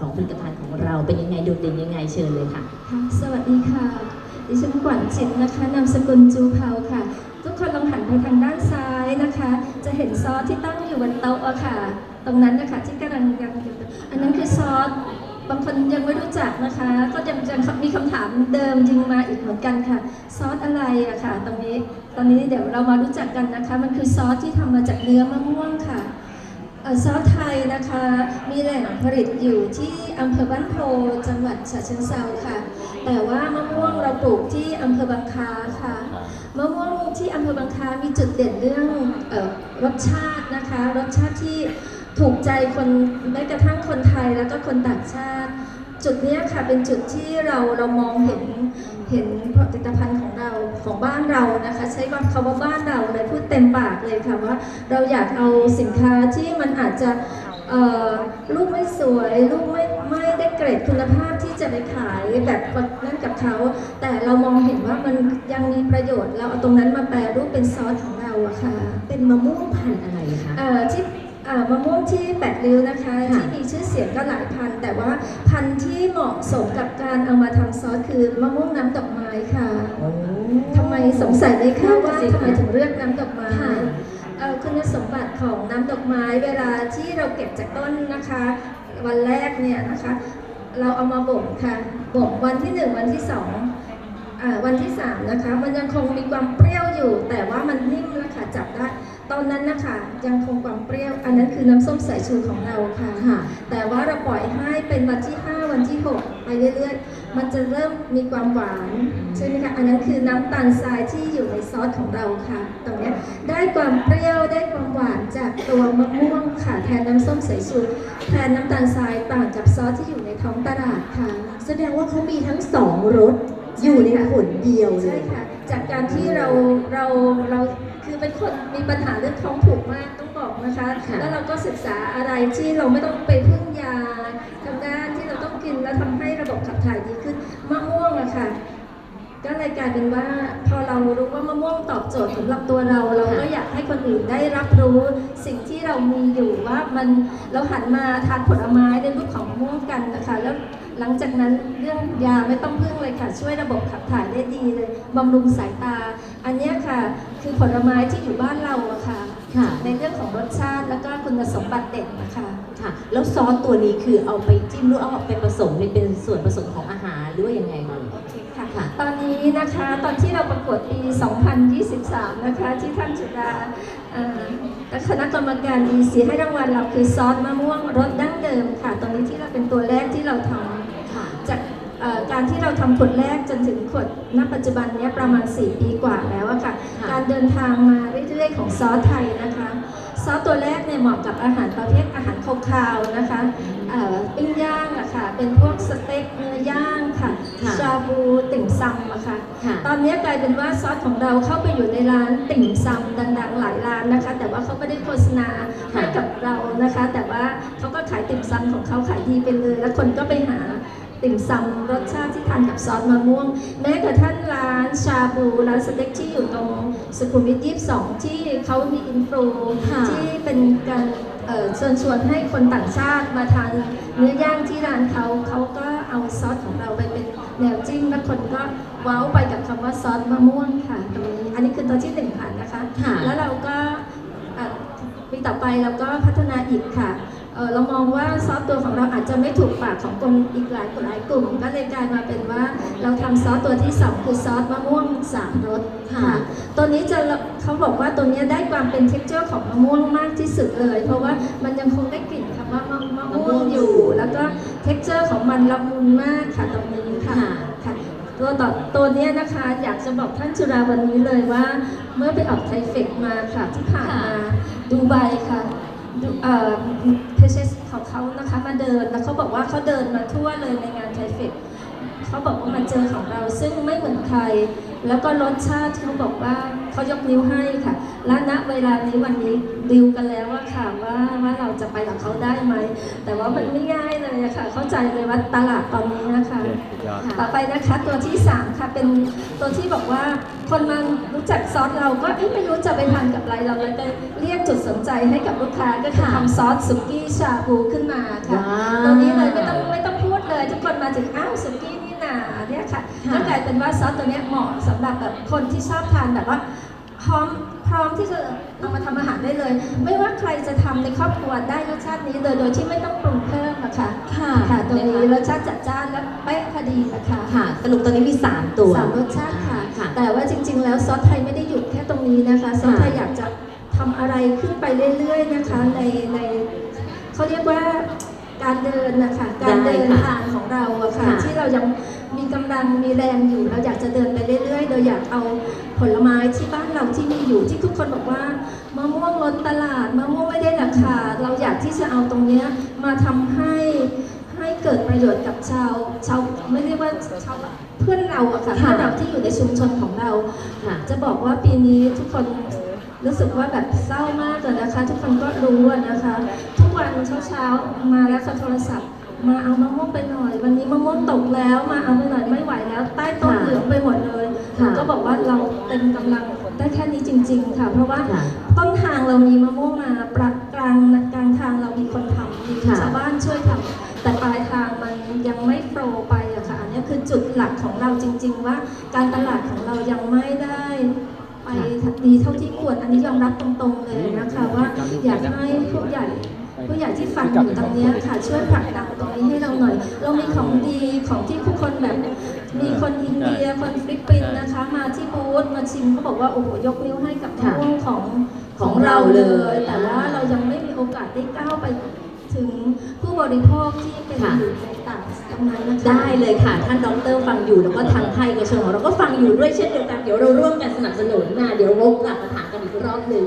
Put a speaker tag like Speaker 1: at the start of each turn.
Speaker 1: ของผลิตภัณฑ์ของเราเป็นยังไงโดดเด่นยังไงเชิญเลยค่ะ
Speaker 2: ค่ะสวัสดีค่ะ ดิฉันขวัญจิตนะคะ นามสกุลจูเภาค่ะ ทุกคนลองหันไปทางด้านซ้ายนะคะ จะเห็นซอสที่ตั้งอยู่บนโต๊ะอะค่ะ ตรงนั้นนะคะที่กำลังยังอยู่อันนั้นคือซอส บางคนยังไม่รู้จักนะคะ ก็ยังยังมีคำถามเดิมยิงมาอีกเหมือนกันค่ะ ซอสอะไรอะค่ะ ตรงนี้ ตอนนี้เดี๋ยวเรามารู้จักกันนะคะ มันคือซอสที่ทำมาจากเนื้อมะม่วงค่ะ ซอสไทยนะคะ มีแหล่งผลิตอยู่ที่อำเภอบ้านโพจังหวัดฉะเชิงเทราค่ะ แต่ว่ามะม่วงเราปลูกที่อำเภอบางคล้าค่ะมะม่วงที่อำเภอบางคล้ามีจุดเด่นเรื่องเออรสชาตินะคะ รสชาติที่ถูกใจคนแม้กระทั่งคนไทยแล้วก็คนต่างชาติ จุดเนี้ยค่ะเป็นจุดที่เราเรามองเห็นเห็นผลิตภัณฑ์ของเรา ของบ้านเรานะคะ ใช้คำว่าบ้านเราเลยพูดเต็มปากเลยค่ะว่าเราอยากเอาสินค้าที่มันอาจจะเอ่อลูกไม่สวยลูกไม่ไม่ได้เกรดคุณภาพที่จะไปขายแบบนั่นกับเขา แต่เรามองเห็นว่ามันยังมีประโยชน์เราเอาตรงนั้นมาแปลรูปเป็นซอสของเราอะค่ะ
Speaker 1: เป็นมะม่วงพันธุ์อะไรคะ
Speaker 2: เอ่อที่เอ่อมะม่วงที่แปดริ้วนะคะ
Speaker 1: ค่ะ
Speaker 2: ที่มีชื่อเสียงก็หลายพันธุ์แต่ว่าพันธุ์ที่เหมาะสมกับ การเอามาทำซอสคือมะม่วงน้ำดอกไม้ค่ะ
Speaker 1: โอ้
Speaker 2: ทำไมสงสัยไหมคะว่า
Speaker 1: นั่นน่ะสิ
Speaker 2: ทำไมถึงเลือกน้ำดอกไม้
Speaker 1: ค่ะ
Speaker 2: เอ่อคุณสมบัติของน้ำดอกไม้เวลาที่เราเก็บจากต้นนะคะ วันแรกเนี่ยนะคะ เราเอามาบ่มค่ะบ่มวันที่หนึ่งวันที่สองอ่าวันที่สามนะคะมันยังคงมีความเปรี้ยวอยู่ แต่ว่ามันนิ่มแล้วค่ะจับได้ตอนนั้นนะคะยังคงความเปรี้ยว อันนั้นคือน้ำส้มสายชูของเราค่ะ
Speaker 1: ค่ะ
Speaker 2: แต่ว่าเราปล่อยให้เป็นวันที่5 วันที่ 6 ไปเรื่อยๆ มันจะเริ่มมีความหวานใช่ไหมคะ อันนั้นคือน้ำตาลทรายที่อยู่ในซอสของเราค่ะ ตรงเนี้ยได้ความเปรี้ยวได้ความหวานจากตัวมะม่วงค่ะ แทนน้ำส้มสายชูแทนน้ำตาลทรายต่างกับซอสที่อยู่ในท้องตลาดค่ะ
Speaker 1: แสดงว่าเขามีทั้งสองรสอยู่ในผลเดียวเล
Speaker 2: ใช่
Speaker 1: ย
Speaker 2: ค่ะ จากการที่เราเราเราคือ เป็นคนมีปัญหาเรื่องท้องผูกมากต้องบอกนะคะ
Speaker 1: ค่ะ
Speaker 2: แล้วเราก็ศึกษาอะไรที่เราไม่ต้องไปพึ่งยาทางด้านที่เราต้องกินแล้วทำให้ระบบขับถ่ายดีขึ้นมะม่วงอะค่ะ ก็เลยกลายเป็นว่าพอเรารู้ว่ามะม่วงตอบโจทย์สำหรับตัวเรา เราก็อยากให้คนอื่นได้รับรู้สิ่งที่เรามีอยู่ว่ามันเราหันมาทานผลไม้ในรูปของมะม่วงกันนะคะแล้ว หลังจากนั้นเรื่องยาไม่ต้องพึ่งเลยค่ะ ช่วยระบบขับถ่ายได้ดีเลยบำรุงสายตา อันเนี้ยค่ะ คือผลไม้ที่อยู่บ้านเราอะค่ะ
Speaker 1: ค่ะ
Speaker 2: ในเรื่องของรสชาติแล้วก็คุณสมบัติเด่นนะคะ
Speaker 1: ค่ะ แล้วซอสตัวนี้คือเอาไปจิ้มหรือเอาไปผสมเป็นส่วนผสมของอาหารหรือว่ายังไงคะ
Speaker 2: โอเคค่ะ
Speaker 1: ค่ะ
Speaker 2: ตอนนี้นะคะตอนที่เราประกวดปี 2023 นะคะ ที่ท่านจุฬาเอ่อและคณะกรรมการ EC ให้รางวัลเราคือซอสมะม่วงรสดั้งเดิมค่ะ ตรงนี้ที่เราเป็นตัวแรกที่เราทำ
Speaker 1: ค่ะ
Speaker 2: จากเอ่อ การที่เราทำขวดแรกจนถึงขวดณปัจจุบันเนี้ยประมาณ 4 ปีกว่าแล้วอะค่ะ
Speaker 1: ค่ะ
Speaker 2: การเดินทางมาเรื่อยๆ ของซอสไทยนะคะ ซอสตัวแรกเนี่ยเหมาะกับอาหารประเภทอาหารคาวๆนะคะเอ่อปิ้งย่างอะค่ะ เป็นพวกสเต็กเนื้อย่างค่ะ
Speaker 1: ค่ะ
Speaker 2: ชาบูติ่มซำอะค่ะ
Speaker 1: ค่ะ
Speaker 2: ตอนนี้กลายเป็นว่าซอสของเราเข้าไปอยู่ในร้านติ่มซำดังๆหลายร้านนะคะ แต่ว่าเขาไม่ได้โฆษณาให้กับเรานะคะ แต่ว่าเขาก็ขายติ่มซำของเขาขายดีไปเลย แล้วคนก็ไปหา ติ่มซำรสชาติที่ทานกับซอสมะม่วง แม้กระทั่งร้านชาบูร้านสเต็กที่อยู่ตรงสุขุมวิท22ที่เขามีอินฟลู
Speaker 1: ค่ะ
Speaker 2: ที่เป็นการเอ่อเชิญชวนให้คนต่างชาติมาทานเนื้อย่างที่ร้านเขาเขาก็เอาซอสของเราไปเป็นแนวจิ้มและคนก็ว้าวไปกับคำว่าซอสมะม่วงค่ะตรงนี้อันนี้คือตัวที่หนึ่งค่ะนะคะ
Speaker 1: ค่ะ
Speaker 2: แล้วเราก็เอ่อปีต่อไปเราก็พัฒนาอีกค่ะ เอ่อเรามองว่าซอสตัวของเราอาจจะไม่ถูกปากของคนอีกหลายหลายกลุ่มก็เลยกลายมาเป็นว่าเราทำซอสตัวที่สองคือซอสมะม่วงสามรส
Speaker 1: ค่ะ
Speaker 2: ค่ะ ตัวนี้จะเขาบอกว่าตัวนี้ได้ความเป็น t e x t อร์ของมะม่วงมากที่สุดเลย เพราะว่ามันยังคงได้กลิ่นคำว่ามะมะม่วงอยู่ แล้วก็ t e x t อร์ของมันละมุนมากค่ะตรงนี้ค่ะ
Speaker 1: ค่ะ
Speaker 2: ค่ะตัวต่อตัวเนี้ยนะคะอยากจะบอกท่านจุฬาวันนี้เลยว่า เมื่อไปออกไทเฟกมาค่ะที่ผ่านมาดูไบค่ะดู เอ่อเพชของเขานะคะมาเดินแล้วเขาบอกว่าเขาเดินมาทั่วเลยในงานไทเฟกเขาบอกว่ามาเจอของเราซึ่งไม่เหมือนใคร แล้วก็รสชาติเขาบอกว่าเขายกนิ้วให้ค่ะ และณเวลานี้วันนี้ดิวกันแล้วว่าค่ะว่าว่าเราจะไปกับเขาได้ไหม แต่ว่ามันไม่ง่ายเลยอะค่ะเข้า ใจเลยว่าตลาดตอนนี้นะคะต่อไปนะคะตัวที่สามค่ะเป็นตัวที่บอกว่าคนมารู้จักซอสเราก็ไม่รู้จะไปทานกับอะไรเราเลยไปเรียกจุดสนใจให้กับลูกค้าก็คือทำซอสสุกี้ชาบูขึ้นมาค่ะตอนนี้เลยไม่ต้องไม่ต้องพูดเลย ทุกคนมาถึงอ้าวสุกี้นี่นาเนี่ยค่ะก็กลายเป็นว่าซอสตัวนี้เหมาะสำหรับแบบคนที่ชอบทานแบบว่า พร้อมพร้อมที่จะเอามาทำอาหารได้เลย ไม่ว่าใครจะทำในครอบครัวได้รสชาตินี้เลยโดยที่ไม่ต้องปรุงเพิ่มอะค่ะ
Speaker 1: ค่ะ
Speaker 2: ค่ะตัวนี้
Speaker 1: นะคะ
Speaker 2: รสชาติจัดจ้านและเป๊ะพอดีนะคะ
Speaker 1: ค่ะสรุปตอนนี้มี 3 ตัว
Speaker 2: สามรสชาติค่ะ
Speaker 1: ค่ะ
Speaker 2: แต่ว่าจริง ๆ แล้วซอสไทยไม่ได้หยุดแค่ตรงนี้นะคะซอสไทยอยากจะทำอะไรขึ้นไปเรื่อย ๆ นะคะในในเขาเรียกว่าการเดินนะคะการเดิน
Speaker 1: ได้ค่ะ
Speaker 2: ทางของเราอะค่ะ
Speaker 1: ค่ะ
Speaker 2: ที่เรายังมีกำลังมีแรงอยู่เราอยากจะเดินไปเรื่อย ๆ โดยอยากเอา ผลไม้ที่บ้านเราที่มีอยู่ที่ทุกคนบอกว่ามะม่วงล้นตลาดมะม่วงไม่ได้ราคา เราอยากที่จะเอาตรงเนี้ยมาทำให้ให้เกิดประโยชน์กับชาวชาวไม่เรียกว่าชาวเพื่อนเราอะค่ะ
Speaker 1: ค่ะ
Speaker 2: เพื่อนเราที่อยู่ในชุมชนของเรา
Speaker 1: ค่ะ
Speaker 2: จะบอกว่าปีนี้ทุกคนรู้สึกว่าแบบเศร้ามากเลยนะคะ ทุกคนก็รู้อะนะคะ ทุกวันเช้าๆมาแล้วค่ะโทรศัพท์ มาเอามะม่วงไปหน่อย วันนี้มะม่วงตกแล้วมาเอาไปหน่อย ริง ๆ ค่ะ เพราะว่า
Speaker 1: ค่ะ
Speaker 2: ต้นทางเรามีมะม่วงมาปรับกลางกลางทางเรามีคนทำมี
Speaker 1: ค่ะ
Speaker 2: ชาวบ้านช่วยทำแต่ปลายทางมันยังไม่โปรไปอะค่ะอันนี้คือจุดหลักของเราจริง ๆ ว่า การตลาดของเรายังไม่ได้ ไปดีเท่าที่ควรอันนี้ยอมรับตรงๆเลยนะคะว่าอยากให้ผู้ใหญ่ ผู้ใหญ่ที่ฟังอยู่ตรงเนี้ยค่ะ ช่วยผลักดันตรงนี้ให้เราหน่อย เรามีของดีของที่ผู้คนแบบมีคนอินเดียคนฟิลิปปินส์นะคะ มาที่บูธมาชิมเขาบอกว่าโอ้โหยกนิ้วให้กับมะม่วงของ
Speaker 1: ของเราเลย
Speaker 2: แต่ว่าเรายังไม่มีโอกาสได้ก้าวไปถึงผู้บริโภคที่เป็น
Speaker 1: ค่ะ
Speaker 2: อยู่ในต่างตรงนั้นนะคะ
Speaker 1: ได้เลยค่ะ ท่านดรฟังอยู่แล้วก็ทางไทยเอกชนของเราก็ฟังอยู่ด้วยเช่นเดียวกันเดี๋ยวเราร่วมกันสนับสนุนนะเดี๋ยววกกลับมาถามกันอีกรอบหนึ่ง